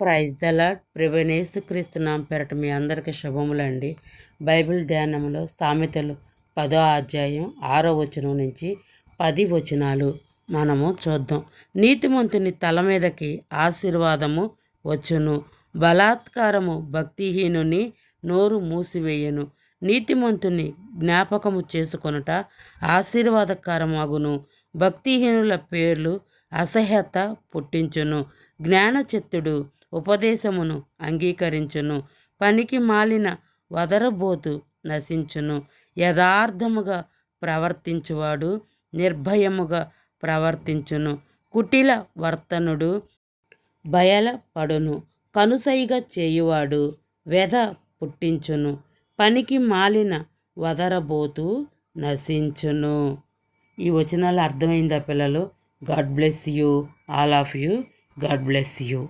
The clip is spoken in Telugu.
ప్రైజ్ ద లాడ్ ప్రభనేసు క్రీస్తునాం పెరట మీ అందరికీ శుభములండి. బైబిల్ ధ్యానంలో సామెతలు పదో అధ్యాయం ఆరో వచనం నుంచి పది వచనాలు మనము చూద్దాం. నీతిమంతుని తల మీదకి ఆశీర్వాదము వచ్చును. బలాత్కారము భక్తిహీనుని నోరు మూసివేయను. నీతిమంతుని జ్ఞాపకము చేసుకొనుట ఆశీర్వాదకరమగును. భక్తిహీనుల పేర్లు అసహ్యత పుట్టించును. జ్ఞానచిత్తుడు ఉపదేశమును అంగీకరించును. పనికి మాలిన వదరబోతు నశించును. యథార్థముగా ప్రవర్తించువాడు నిర్భయముగా ప్రవర్తించును. కుటిల వర్తనుడు బయలపడును. కనుసైగ చేయువాడు వెధ పుట్టించును. పనికి మాలిన వదరబోతు నశించును. ఈ వచనాలు అర్థమైందా పిల్లలు? God bless you all of you God bless you